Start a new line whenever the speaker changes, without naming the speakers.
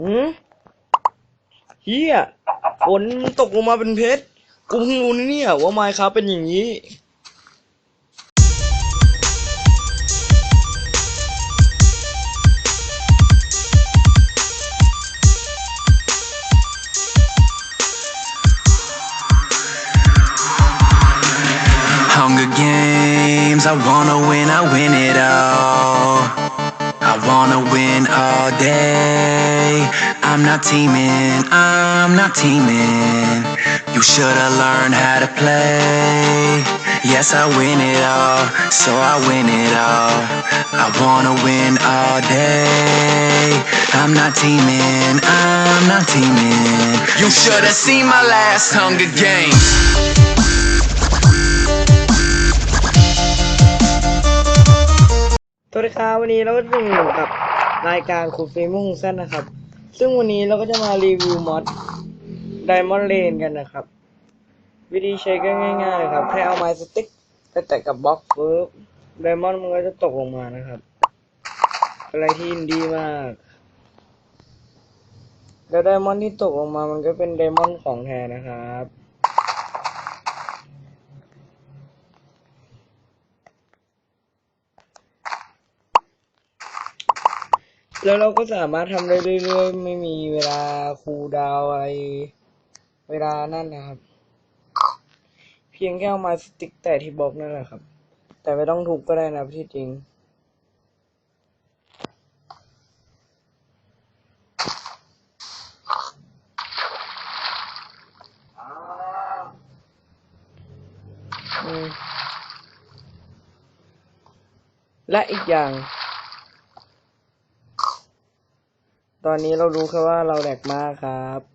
หืมเฮียฝนมันตกลงมาเป็นเพชร กูเพิ่งรู้นะเนี่ยว่าไมค์ครับเป็นอย่างนี้
Games, I wanna win, I win it all. I wanna win all day. I'm not teaming, I'm not teaming. You should've learned how to play. Yes, I win it all, so I win it all. I wanna win all day. I'm not teaming, I'm not teaming. You should've seen my last Hunger Games.
สวัสดีครับวันนี้เราก็อยู่กับรายการขุดฟิล์มมุงเส้นนะครับ ซึ่งวันนี้เราก็จะมารีวิวมอด Diamond Lane กันนะครับ วิธีใช้ก็ง่ายๆเลยครับ แค่เอาไม้สติ๊กไปแตะกับบล็อกปุ๊บไดมอนด์มันก็จะตกลงมานะครับ อะไรที่ดีมาก แล้วไดมอนด์ที่ตกลงมามันก็เป็นไดมอนด์ของแท้นะครับ แล้วเราก็สามารถทำได้เรื่อยๆ ไม่มีเวลาคูดาวอะไร เวลานั่นนะครับ เพียงแค่เอามาสติ๊กแต่ที่บล็อกนั่นแหละครับ แต่ไม่ต้องทุบก็ได้นะที่จริงและอีกอย่าง ตอนนี้เรารู้แค่ว่าเราแหลกมากครับ